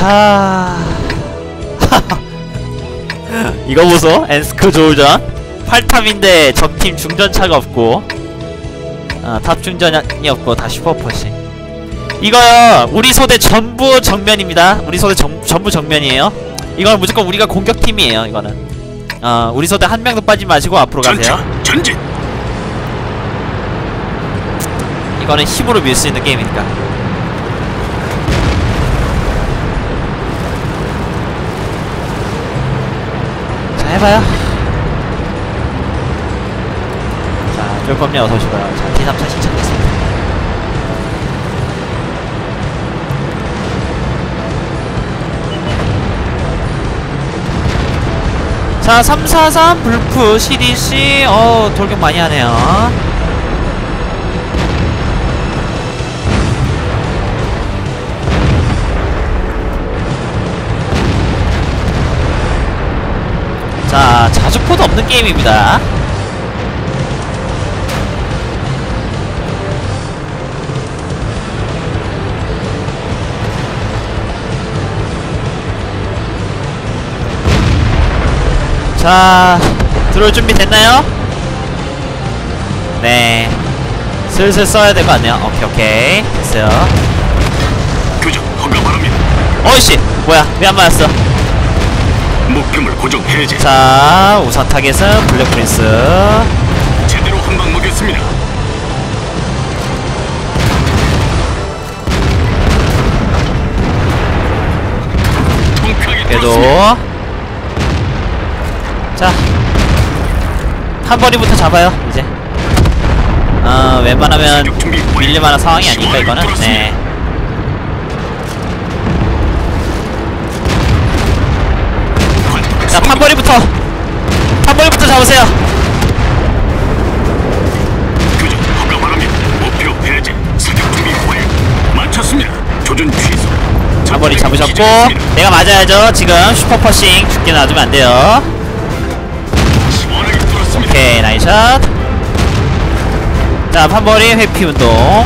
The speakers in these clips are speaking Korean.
자. 이거 보소 엔스크 조울전. 8탑인데 적팀 중전차가 없고 아, 탑 중전이 없고 다 슈퍼퍼시. 이거요 우리 소대 전부 정면입니다. 우리 소대 정, 전부 정면이에요. 이건 무조건 우리가 공격팀이에요 이거는. 어 우리 소대 한 명도 빠지지 마시고 앞으로 가세요. 전진. 이거는 힘으로 밀 수 있는 게임이니까 해봐요? 자 쫄검님 어서오시고요. 자 T3차 신청됐습니다. 자343 불프 CDC 어 돌격 많이 하네요 자, 자주포도 없는 게임입니다. 자, 들어올 준비 됐나요? 네. 슬슬 써야 될 것 같네요. 오케이, 오케이. 됐어요. 교전 허가 바랍니다. 어이씨! 뭐야, 왜 안 맞았어? 목표물 고정 해제. 자, 우선 타겟은 블랙 프린스. 제대로 한 방 먹였습니다. 뚫었습니다. 자 한번이부터 잡아요 이제 어 웬만하면. 밀릴만한 상황이 아닐까 이거는. 네 자, 성공. 판벌이부터 판벌이부터 잡으세요 교전 허가 바랍니다. 목표 해제. 사격 준비 완료. 마쳤습니다. 조준 취소. 작전을 잡으셨고. 내가 맞아야죠 지금 슈퍼퍼싱 죽게 놔두면 안 돼요 시원하게 뚫었습니다. 오케이 나이샷 자 판벌이 회피 운동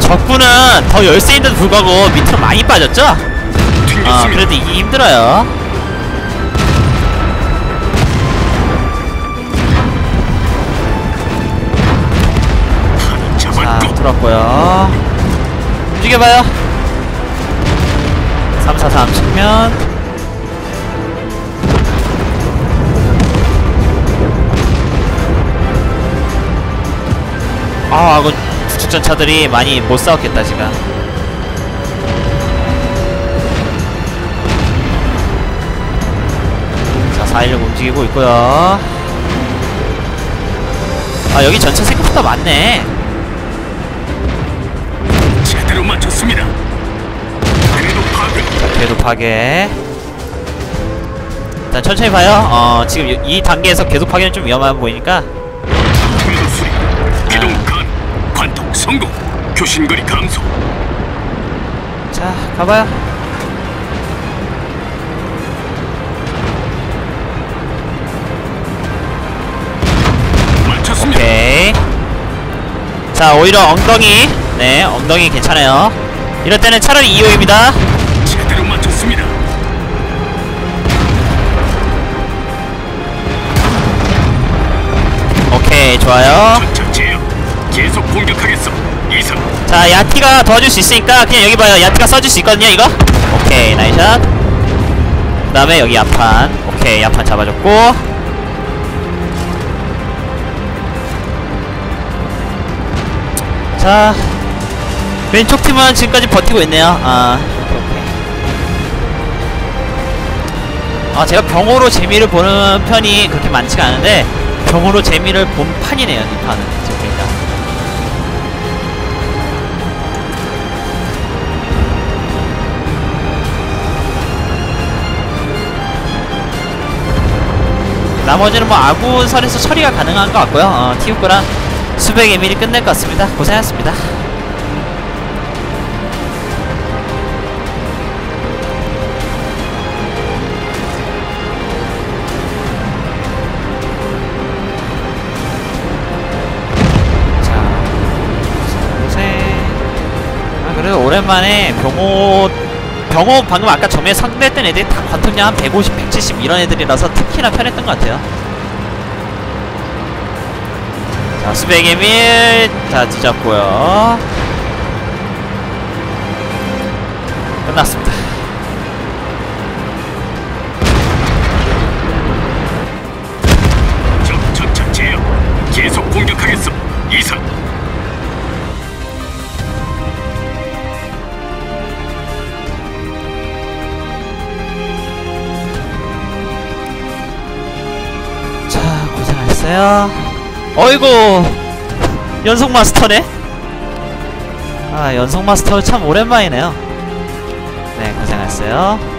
적군은 더 열세인데도 불구하고 밑으로 많이 빠졌죠? 아. 그래도 이기 힘들어요. 자 들었고요. 움직여봐요. 343 측면. 아 아군 주축전차들이 많이 못 싸웠겠다 지금. 자416 움직이고 있고요. 아 여기 전차 생각보다 많네. 제대로 맞췄습니다. 파괴. 궤도 파괴. 일단 천천히 봐요. 어 지금 이- 이 단계에서 계속 파괴는 좀 위험해 보이니까 성공. 교신거리 감소. 자 가봐요 맞췄습니다. 오케이 자 오히려 엉덩이 네 엉덩이 괜찮아요 이럴 때는 차라리 2호입니다 계속 공격하겠어. 이상. 자 야티가 도와줄 수 있으니까 그냥 여기 봐요. 야티가 써줄 수 있거든요 이거? 오케이 나이샷. 그 다음에 여기 야판. 오케이 야판 잡아줬고. 자 왼쪽 팀은 지금까지 버티고 있네요. 아. 아 제가 병으로 재미를 보는 편이 그렇게 많지가 않은데 병으로 재미를 본 판이네요 이 판은 나머지는 뭐 아구설에서 처리가 가능한 것 같고요. 어, 티우크랑 수백 에밀이 끝낼 것 같습니다. 고생하셨습니다. 아, 오랜만에 병호 병호 방금 아까 점에 상대했던 애들이 다 과통량 한 150, 170 이런 애들이라서 특히나 편했던 것 같아요. 자 수백의 밀자 뒤잡고요. 끝났습니다. 고생하셨어요. 어이구 연속 마스터네. 아 연속 마스터 참 오랜만이네요. 네 고생하셨어요.